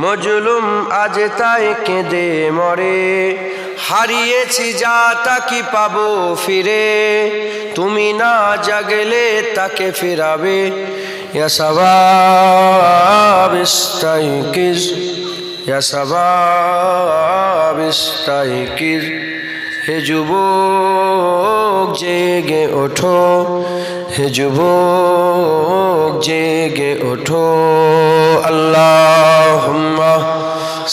মজলুম আজ তাই কেঁদে মরে। হারিয়েছি যা তাকি পাবো ফিরে। তুমি না জাগলে তাকে ফিরাবে। ইয়া সবাব হে যুবক জেগে ওঠো। হে যুবক জেগে ওঠো। আল্লাহ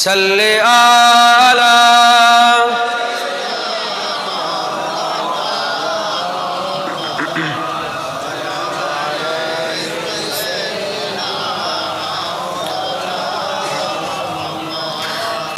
সাল্লে আলা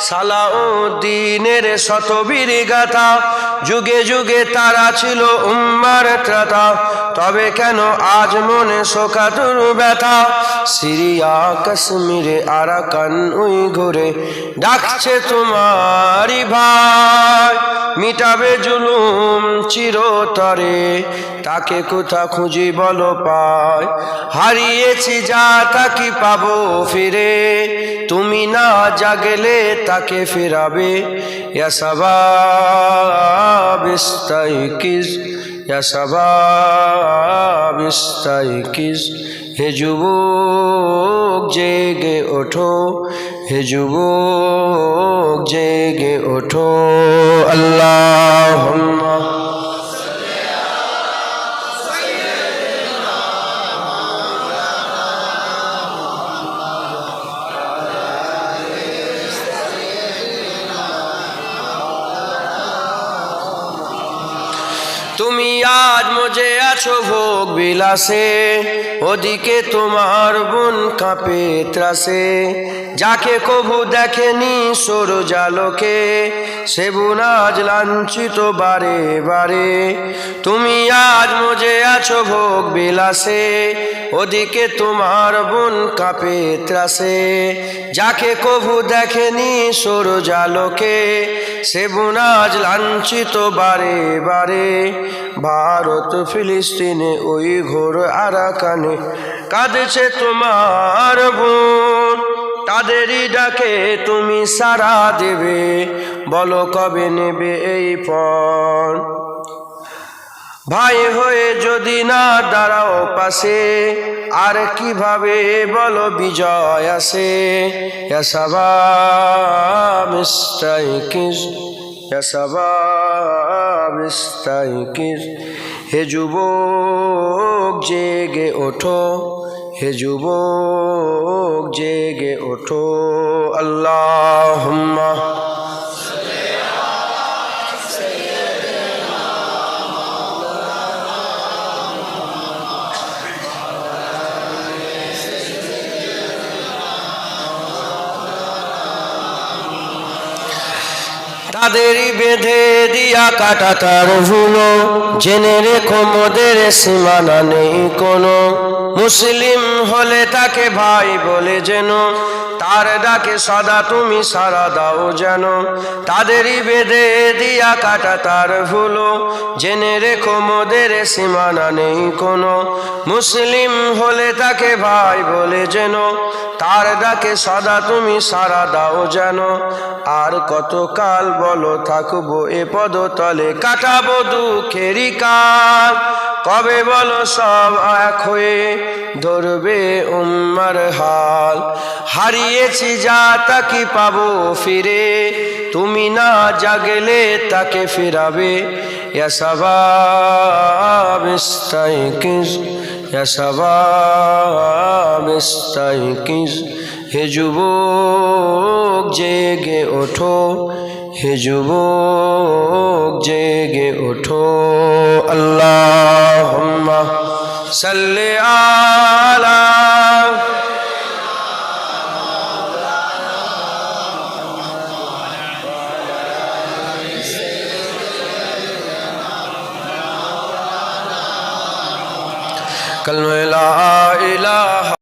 সালাউদ্দিনের শতবীর গাথা। যুগে যুগে তারা ছিল উম্মার ত্রাতা। তবে কেন আজ মনে শোকাতুর ব্যথা? সিরিয়া, কাশ্মীরে, আরাকান উই ঘুরে ডাকছে তোমারি ভাই। মিটাবে জুলুম চিরতরে, তাকে কোথা খুঁজি বলো পায় হারিয়েছি যা তাকে পাবো ফিরে? তুমি না জাগলে তাকে ফিরাবে। ইয়া সবাব ইস্তাইকিজ, ইয়া সবাব ইস্তাইকিজ। হে যুবক, জেগে ওঠো। হে যুবক, জেগে ওঠো। আল্লাহ আজ মজে আছো ভোগ বিলাসে, ওদিকে তোমার বোন কাঁপে ত্রাসে। যাকে কবু দেখেনি সর জালোকে সে আজ লাঞ্ছিত বারে বারে। তুমি আজ মজে আছো ভোগ বিলাসে, ওদিকে তোমার বোন কাঁপে ত্রাসে। যাকে কবু দেখেনি সর জালোকে সে আজ লাঞ্ছিত বারে বারে। ভারত ফিলিস্তিনে ওই ঘোর আরাকানে কাঁদছে তোমার বোন তাদেরই ডাকে তুমি সারা দেবে। বলো কবে নেবে এই পণ ভাই হয়ে যদি না দাঁড়াও পাশে, আর কীভাবে বলো বিজয় আসে? হে যুবক জেগে ওঠো হে যুবক জেগে ওঠো আল্লাহ তাদেরই বেঁধে দিয়া কাটা তার ভুলো। জেনে রেখো মোদের সীমানা নেই কোনো। মুসলিম হলে তাকে ভাই বলে যেন। তার ডাকে সদা তুমি সারা দাও যেন। তাদেরই বেঁধে দিয়া কাটা তার ভুলো। জেনে রেখো মোদের সীমানা নেই কোনো। মুসলিম হলে তাকে ভাই বলে যেন। তার ডাকে সদা তুমি সারা দাও যেন। আর কতকাল বলো, থাকব এ পদতলে, কাটাবো দুঃখেরই কাল। কবে বলো সব এক হয়ে ধরবে উম্মার হাল। হারিয়েছি যা তাকে পাবো ফিরে, তুমি না জাগলে তাকে ফিরাবে। হে যুবক, জেগে ওঠো। হে যুবক জেগে ওঠো। আল্লাহ সাল্লে আলা কালমা লা ইলাহা